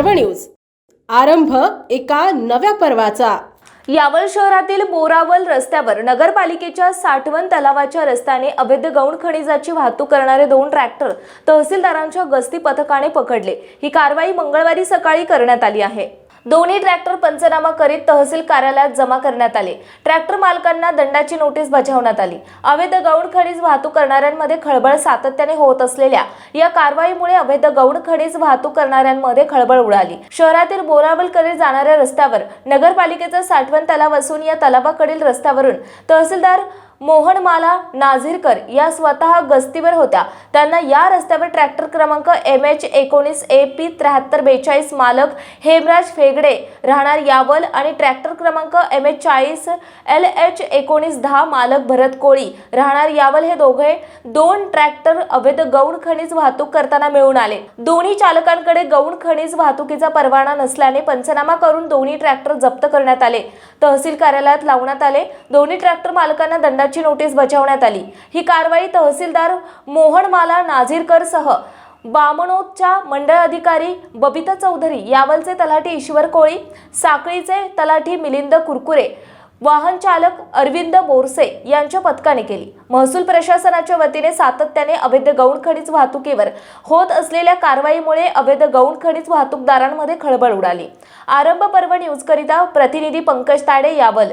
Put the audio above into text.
News. आरंभ एका नव्या पर्वाचा. यावल शहरातील बोरावल रस्त्यावर नगरपालिकेच्या साठवण तलावाच्या रस्त्याने अवैध गौण खनिजाची वाहतूक करणारे दोन ट्रॅक्टर तहसीलदारांच्या गस्ती पथकाने पकडले. ही कारवाई मंगळवारी सकाळी करण्यात आली आहे. दोन्ही ट्रॅक्टर पंचनामा करीत तहसील कार्यालयात जमा करण्यात आले. ट्रॅक्टर मालकांना दंडाची नोटीस बजावण्यात आली. अवैध गौण खडीज वाहतूक करणाऱ्यांमध्ये खळबळ सातत्याने होत असलेल्या या कारवाईमुळे अवैध गौण खडीज वाहतूक करणाऱ्यांमध्ये खळबळ उडाली. शहरातील बोरावलकडे जाणाऱ्या रस्त्यावर नगरपालिकेचा साठवण तलाव असून या तलावाकडील रस्त्यावरून तहसीलदार मोहनमाला नाझीरकर या स्वतः गस्तीवर होत्या. त्यांना या रस्त्यावर ट्रॅक्टर क्रमांक एम एच एकोणीस ए पी त्र्याहत्तर बेचाळीस मालक हेमराज फेगडे राहणार यावल आणि ट्रॅक्टर क्रमांक एम एच चाळीस एल एच एकोणीस दहा मालक भरत कोळी राहणार यावल हे दोघे दोन ट्रॅक्टर अवैध गौण खनिज वाहतूक करताना मिळून आले. दोन्ही चालकांकडे गौण खनिज वाहतुकीचा परवाना नसल्याने पंचनामा करून दोन्ही ट्रॅक्टर जप्त करण्यात आले. तहसील कार्यालयात लावण्यात आले. दोन्ही ट्रॅक्टर मालकांना दंडाची नोटीस बजावण्यात आली. ही कारवाई तहसीलदार मोहनमाला नाझीरकर सह बामणोदच्या मंडळ अधिकारी बबिता चौधरी यावलचे तलाठी ईश्वर कोळी साखळीचे तलाठी मिलिंद कुरकुरे वाहन चालक अरविंद बोरसे यांच्या पथकाने केली. महसूल प्रशासनाच्या वतीने सातत्याने अवैध गौण खनिज वाहतुकीवर होत असलेल्या कारवाईमुळे अवैध गौण खनिज वाहतूकदारांमध्ये खळबळ उडाली. आरंभ पर्व न्यूजकरिता प्रतिनिधी पंकज ताडे यावल.